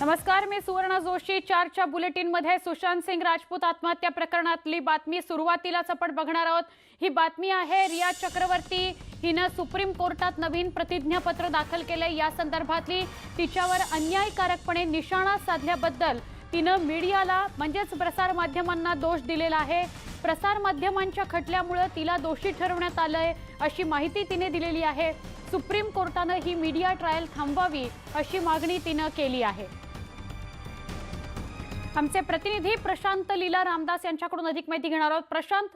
नमस्कार मी सुवर्ण जोशी. चारच्या बुलेटिनमध्ये सुशांत सिंग राजपूत आत्महत्या प्रकरणातली बातमी सुरुवातीलाच आपण बघणार आहोत. ही बातमी आहे रिया चक्रवर्ती. हिनं सुप्रीम कोर्टात नवीन प्रतिज्ञापत्र दाखल केले या संदर्भातली तिच्यावर अन्यायकारकपणे निशाणा साधल्याबद्दल तिनं मीडियाला म्हणजेच प्रसारमाध्यमांना दोष दिलेला आहे. प्रसारमाध्यमांच्या खटल्यामुळं तिला दोषी ठरवण्यात आलंय अशी माहिती तिने दिलेली आहे. सुप्रीम कोर्टानं ही मीडिया ट्रायल थांबवावी अशी मागणी तिनं केली आहे. आमचे प्रतिनिधी प्रशांत लीला रामदास यांच्याकडून अधिक माहिती घेणार आहोत. प्रशांत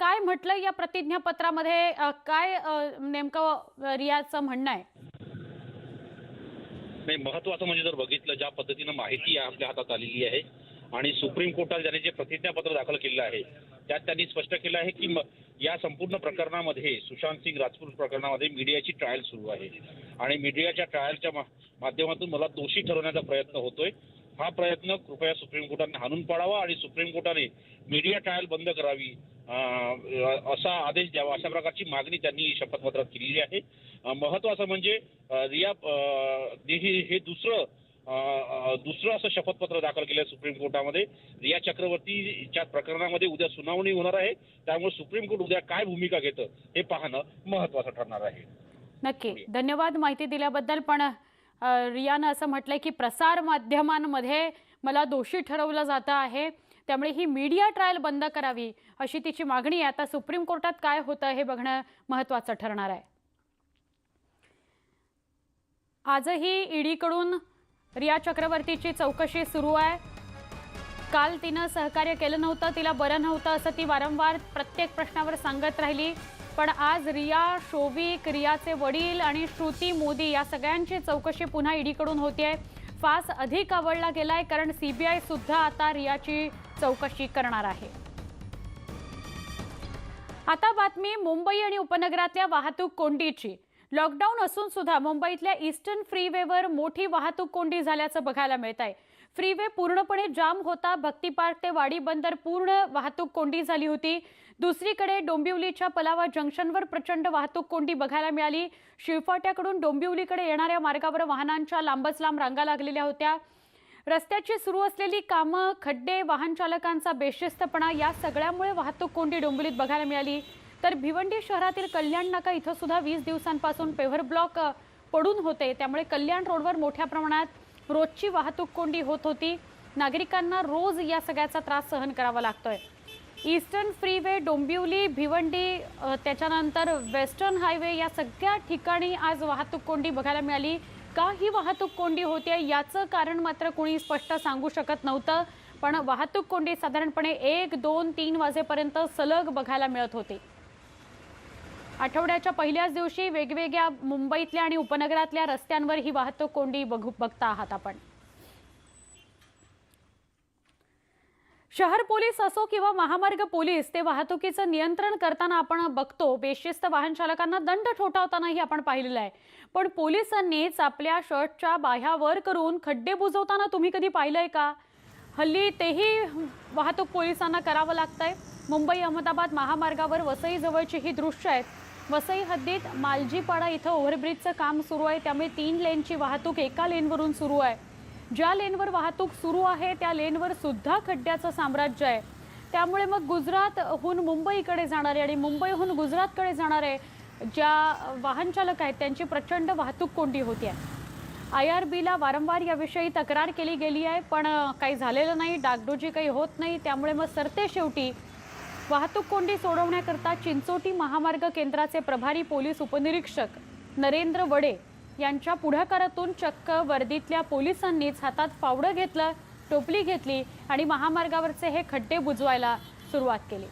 काय म्हटलं या प्रतिज्ञापत्रामध्ये? काय नेमकं रियाचं म्हणणं आहे? नाही महत्वाचं म्हणजे जर बघितलं ज्या पद्धतीनं माहिती आपल्या हातात आलेली आहे आणि सुप्रीम कोर्टात ज्याने जे प्रतिज्ञापत्र दाखल केलेलं आहे त्यात त्यांनी स्पष्ट केलं आहे की या संपूर्ण प्रकरणामध्ये सुशांत सिंग राजपूत प्रकरणामध्ये मीडियाची ट्रायल सुरू आहे. आणि मीडियाच्या ट्रायलच्या माध्यमातून मला दोषी ठरवण्याचा प्रयत्न होतोय. हा प्रयत्न कृपया सुप्रीम कोर्टाने हाणून पाडावा आणि सुप्रीम कोर्टाने मीडिया ट्रायल बंद करावी. असा आदेश द्यावा. अशा प्रकारची मागणी त्यांनी शपथपत्रात केलेली आहे. महत्वाचं म्हणजे रिया हे दुसरं दुसरं असं शपथपत्र दाखल केलं सुप्रीम कोर्टामध्ये. रिया चक्रवर्तीच्या प्रकरणामध्ये उद्या सुनावणी होणार आहे. त्यामुळे सुप्रीम कोर्ट उद्या काय भूमिका घेतं हे पाहणं महत्वाचं ठरणार आहे. नक्की. धन्यवाद माहिती दिल्याबद्दल. पण रियानं असं म्हटलंय की प्रसार माध्यमांमध्ये मला दोषी ठरवलं जातं आहे. त्यामुळे ही मीडिया ट्रायल बंद करावी अशी तिची मागणी आहे. आता सुप्रीम कोर्टात काय होतं हे बघणं महत्त्वाचं ठरणार आहे. आजही ईडीकडून रिया चक्रवर्तीची चौकशी सुरू आहे. काल तिनं सहकार्य केलं नव्हतं तिला बरं नव्हतं असं ती वारंवार प्रत्येक प्रश्नावर सांगत राहिली. पण आज रिया शोविक रियाचे वडील आणि श्रुती मोदी या सगळ्यांची चौकशी पुन्हा ईडीकडून आहे फास अधिक आवडला गेलाय कारण सीबीआय सुद्धा आता रियाची चौकशी करणार आहे. आता बातमी मुंबई आणि उपनगरातल्या वाहतूक कोंडीची. लॉकडाऊन असून सुद्धा मुंबईतल्या ईस्टर्न फ्रीवेवर मोठी वाहतूक कोंडी झाल्याचं बघायला मिळत आहे फ्रीवे पूर्णपणे जाम होता. भक्ती पार्क ते वाडी बंदर पूर्ण वाहतूक कोंडी झाली होती. दुसरीकडे डोंबिवलीच्या पलावा जंक्शनवर प्रचंड वाहतूक कोंडी बघायला मिळाली. शिवफाट्याकडून डोंबिवलीकडे येणाऱ्या मार्गावर वाहनांच्या लांबच लांब रांगा लागलेल्या होत्या. रस्त्याची सुरू असलेली कामं खड्डे वाहन चालकांचा बेशिस्तपणा या सगळ्यामुळे वाहतूक कोंडी डोंबिवलीत बघायला मिळाली. तर भिवंडी शहरातील कल्याण नाका इथं सुद्धा वीस दिवसांपासून पेव्हर ब्लॉक पडून होते. त्यामुळे कल्याण रोडवर मोठ्या प्रमाणात रोजची वाहतूक कोंडी होत होती. नागरिकांना रोज या सगळ्याचा त्रास सहन करावा लागतोय. ईस्टर्न फ्रीवे डोंबिवली भिवंडी त्याच्यानंतर वेस्टर्न हायवे या सगळ्या ठिकाणी आज वाहतूक कोंडी बघायला मिळाली. का ही वाहतूक कोंडी होते याचं कारण मात्र कोणी स्पष्ट सांगू शकत नव्हतं. पण वाहतूक कोंडी साधारणपणे एक दोन तीन वाजेपर्यंत सलग बघायला मिळत होती. आठवड्याच्या पहिल्याच दिवशी वेगवेगळ्या मुंबईतल्या आणि उपनगरातल्या रस्त्यांवर ही वाहतूक कोंडी बघू बघता आहात आपण. शहर पोलीस असो किंवा महामार्ग पोलीस ते वाहतुकीचं नियंत्रण करताना आपण बघतो बेशिस्त वाहन चालकांना दंड ठोठावतानाही आपण पाहिलेलं आहे. पण पोलिसांनीच आपल्या शर्टच्या बाह्यावर करून खड्डे बुजवताना तुम्ही कधी पाहिलंय का? हल्ली तेही वाहतूक पोलिसांना करावं लागतंय. मुंबई अहमदाबाद महामार्गावर वसईजवळची ही दृश्य आहेत. वसई हद्दीत मालजीपाडा इथं ओव्हरब्रिजचं काम सुरू आहे. त्यामुळे तीन लेनची वाहतूक एका लेनवरून सुरू आहे. ज्या लेनवर वाहतूक सुरू आहे त्या लेनवर सुद्धा खड्ड्याचं साम्राज्य आहे. त्यामुळे मग गुजरातहून मुंबईकडे जाणारे आणि मुंबईहून गुजरातकडे जाणारे ज्या वाहन चालक आहेत त्यांची प्रचंड वाहतूक कोंडी होती आहे. आय आर बीला वारंवार याविषयी तक्रार केली गेली आहे पण काही झालेलं नाही डागडोजी काही होत नाही. त्यामुळे मग सरते शेवटी वाहतूक कोंडी सोडवण्याकरता चिंचोटी महामार्ग केंद्राचे प्रभारी पोलीस उपनिरीक्षक नरेंद्र वडे यांच्या पुढाकारातून चक्क वर्दीतल्या पोलिसांनीच हातात फावडं घेतलं टोपली घेतली आणि महामार्गावरचे हे खड्डे बुजवायला सुरुवात केली.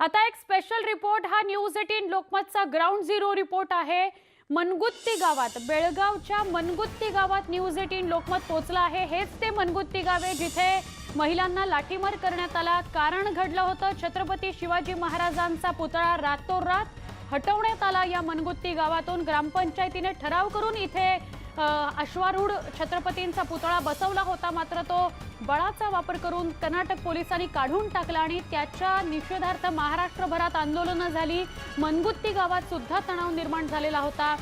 आता एक स्पेशल रिपोर्ट हा न्यूज एटीन लोकमतचा ग्राउंड झिरो रिपोर्ट आहे. मनगुत्ती गावात बेळगावच्या मनगुत्ती गावात न्यूज एटीन लोकमत पोहोचला आहे. हेच ते मनगुत्ती गावे जिथे महिलांना लाठीमार करण्यात आला. कारण घडलं होतं छत्रपती शिवाजी महाराजांचा पुतळा रातोरात हटवण्यात आला या मनगुत्ती गावातून. ग्रामपंचायतीने ठराव करून इथे अश्वारूढ छत्रपतींचा पुतळा बसवला होता. मात्र तो बळाचा वापर करून कर्नाटक पोलिसांनी काढून टाकला आणि त्याच्या निषेधार्थ महाराष्ट्रभरात आंदोलनं झाली. मनगुत्ती गावात सुद्धा तणाव निर्माण झालेला होता.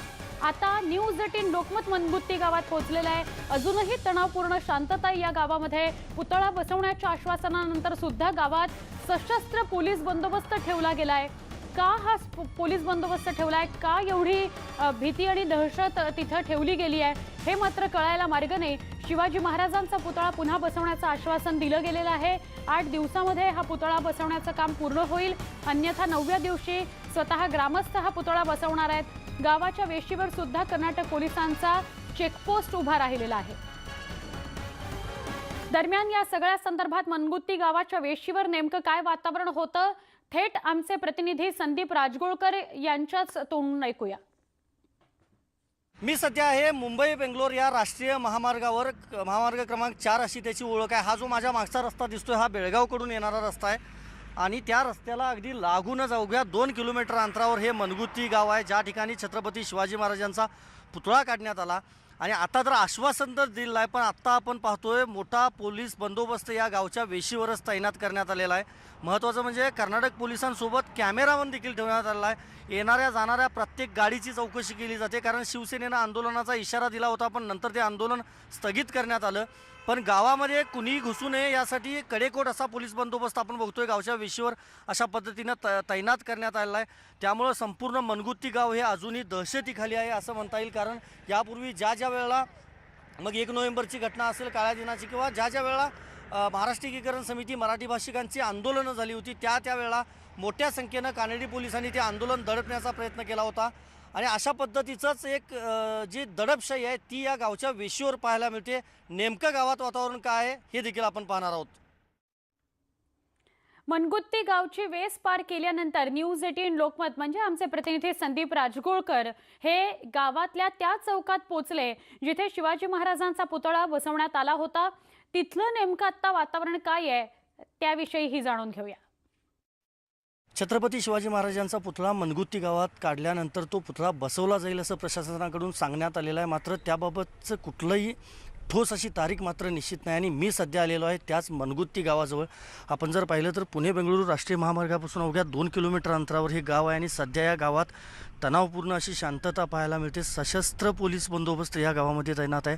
आता न्यूज एटीन लोकमत मनगुत्ती गावात पोहोचलेला आहे. अजूनही तणावपूर्ण शांतता या गावामध्ये पुतळा बसवण्याच्या आश्वासनानंतर सुद्धा गावात सशस्त्र पोलीस बंदोबस्त ठेवला गेला आहे का हा पोलीस बंदोबस्त आहे का एवढी भीती आणि दहशत तिथं ठेवली गेली आहे हे मात्र कळायला मार्ग नाही. शिवाजी महाराजांचा पुतळा पुन्हा बसवण्याचं आश्वासन दिलं गेलेलं आहे. आठ दिवसामध्ये हा पुतळा बसवण्याचं काम पूर्ण होईल. अन्यथा नवव्या दिवशी स्वतः ग्रामस्थ हा पुतळा बसवणार आहेत. गावाच्या वेशीवर सुद्धा कर्नाटक पोलिसांचा चेकपोस्ट उभा राहिलेला आहे. दरम्यान या सगळ्या संदर्भात मनगुत्ती गावाच्या वेशीवर नेमकं काय वातावरण होतं? थेट आमचे प्रतिनिधी संदीप राजगोळकर यांच्याच तोंडून ऐकूया. मी सध्या आहे मुंबई बेंगलोर या राष्ट्रीय महामार्गावर महामार्ग क्रमांक चार अशी त्याची ओळख आहे. हा जो माझ्या मागचा रस्ता दिसतोय हा बेळगावकडून येणारा रस्ता आहे. आणि त्या रस्त्याला अगदी लागूनच अवघ्या दोन किलोमीटर अंतरावर हे मनगुत्ती गाव आहे. ज्या ठिकाणी छत्रपती शिवाजी महाराजांचा पुतळा काढण्यात आला. आणि आता तर आश्वासन तर दिलं आहे पण आत्ता आपण पाहतोय मोठा पोलीस बंदोबस्त या गावच्या वेशीवरच तैनात करण्यात आलेला आहे. महत्त्वाचं म्हणजे कर्नाटक पोलिसांसोबत कॅमेरामन देखील ठेवण्यात आलेला आहे. येणाऱ्या जाणाऱ्या प्रत्येक गाडीची चौकशी केली जाते कारण शिवसेनेनं आंदोलनाचा इशारा दिला होता पण नंतर ते आंदोलन स्थगित करण्यात आलं. पण गावामध्ये कुणीही घुसू नये यासाठी कडेकोट असा पोलीस बंदोबस्त आपण बघतोय. गावच्या वेशीवर अशा पद्धतीनं त तैनात करण्यात आलेला आहे. त्यामुळं संपूर्ण मनगुत्ती गाव हे अजूनही दहशतीखाली आहे असं म्हणता येईल. कारण यापूर्वी ज्या ज्या वेळेला मग एक नोव्हेंबरची घटना असेल काळ्या दिनाची किंवा ज्या ज्या वेळेला महाराष्ट्र एकीकरण समिती मराठी भाषिकांची आंदोलनं झाली होती त्या त्यावेळेला मोठ्या संख्येनं कानेडी पोलिसांनी ते आंदोलन दडपण्याचा प्रयत्न केला होता. आणि अशा पद्धतीचंच एक जी दडपशाही आहे ती या गावच्या वेशीवर पाहायला मिळते. नेमकं गावात वातावरण काय आहे हे देखील आपण पाहणार आहोत. मनगुत्ती गावची वेस पार केल्यानंतर न्यूज एटीन लोकमत म्हणजे आमचे प्रतिनिधी संदीप राजगोळकर हे गावातल्या त्या चौकात पोचले जिथे शिवाजी महाराजांचा पुतळा बसवण्यात आला होता. तिथलं नेमकं आत्ता वातावरण काय आहे त्याविषयीही जाणून घेऊया. छत्रपती शिवाजी महाराजांचा पुतळा मनगुत्ती गावात काढल्यानंतर तो पुतळा बसवला जाईल असं प्रशासनाकडून सांगण्यात आलेलं आहे. मात्र त्याबाबतचं कुठलंही ठोस अशी तारीख मात्र निश्चित नाही आणि मी सध्या आलेलो आहे त्याच मनगुत्ती गावाजवळ. आपण जर पाहिलं तर पुणे बेंगळुरू राष्ट्रीय महामार्गापासून अवघ्या दोन किलोमीटर अंतरावर हे गाव आहे आणि सध्या या गावात तणावपूर्ण अशी शांतता पाहायला मिळते. सशस्त्र पोलीस बंदोबस्त या गावामध्ये तैनात आहे.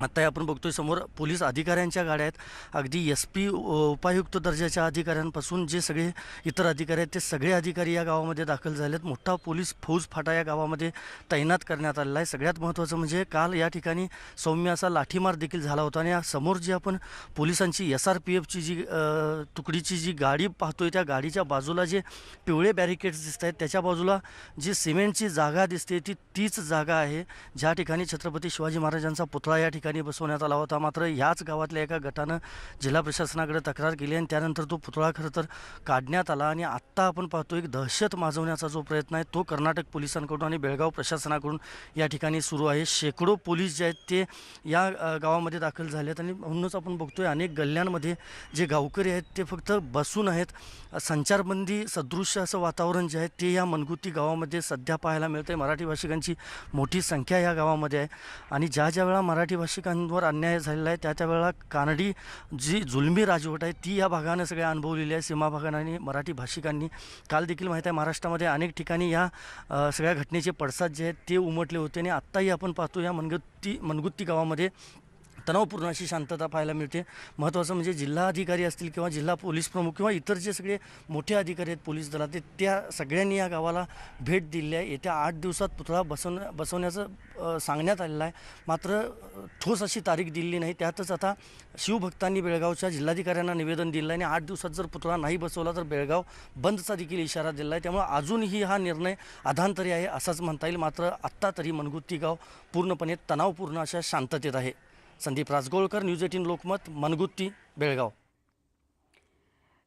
आत्ता आपण बघतोय समोर पोलीस अधिकाऱ्यांच्या गाड्या आहेत. अगदी एस पी उपायुक्त दर्जाच्या अधिकाऱ्यांपासून जे सगळे इतर अधिकारी आहेत ते सगळे अधिकारी या गावामध्ये दाखल झाले आहेत मोठा पोलीस फौज फाटा या गावामध्ये तैनात करण्यात आलेला आहे. सगळ्यात महत्त्वाचं म्हणजे काल या ठिकाणी सौम्य असा लाठीमार देखील झाला होता आणि या समोर जी आपण पोलिसांची एस आर पी एफची जी तुकडीची जी गाडी पाहतोय त्या गाडीच्या बाजूला जे पिवळे बॅरिकेड्स दिसत आहेत त्याच्या बाजूला जी सिमेंटची जागा दिसते ती तीच जागा आहे. ज्या ठिकाणी छत्रपती शिवाजी महाराजांचा पुतळा या ठिकाणी बसवण्यात आला होता. मात्र याच गावातल्या एका गटानं जिल्हा प्रशासनाकडे तक्रार केली आणि त्यानंतर तो पुतळा खरं तर काढण्यात आला आणि आत्ता आपण पाहतो एक दहशत माजवण्याचा जो प्रयत्न आहे तो कर्नाटक पोलिसांकडून आणि बेळगाव प्रशासनाकडून या ठिकाणी सुरू आहे. शेकडो पोलीस जे आहेत ते या गावामध्ये दाखल झाले आहेत आणि म्हणूनच आपण बघतोय अनेक गल्ल्यांमध्ये जे गावकरी आहेत ते फक्त बसून आहेत. संचारबंदी सदृश असं वातावरण जे आहे ते या मनगुती गावामध्ये सध्या पाहायला मिळतं आहे मराठी भाषिकांची मोठी संख्या या गावामध्ये आहे. आणि ज्या ज्या वेळा मराठी भाषिकांवर अन्याय झालेला आहे त्या त्या वेळा कानडी जी जुलमी राजवट आहे ती या भागानं सगळ्या अनुभवलेली आहे. सीमा भागानं आणि मराठी भाषिकांनी. काल देखील माहीत आहे महाराष्ट्रामध्ये अनेक ठिकाणी या सगळ्या घटनेचे पडसाद जे आहेत ते उमटले होते. आणि आत्ताही आपण पाहतो या मनगुत्ती मनगुत्ती गावामध्ये तणावपूर्ण अशी शांतता पाहायला मिळते. महत्त्वाचं म्हणजे जिल्हा अधिकारी असतील किंवा जिल्हा पोलीस प्रमुख किंवा इतर जे सगळे मोठे अधिकारी आहेत पोलीस दलात ते त्या सगळ्यांनी या गावाला भेट दिली आहे. येत्या आठ दिवसात पुतळा बसवण्या बसवण्याचं सांगण्यात आलेलं आहे. मात्र ठोस अशी तारीख दिली नाही. त्यातच आता शिवभक्तांनी बेळगावच्या जिल्हाधिकाऱ्यांना निवेदन दिलं आहे आणि आठ दिवसात जर पुतळा नाही बसवला तर बेळगाव बंदचा देखील इशारा दिला आहे. त्यामुळे अजूनही हा निर्णय अधांतरी आहे असाच म्हणता येईल. मात्र आत्ता तरी मनगुत्ती गाव पूर्णपणे तणावपूर्ण अशा शांततेत आहे. Sandeep Rajgolkar news eighteen Lokmat Mangutti Belgaum.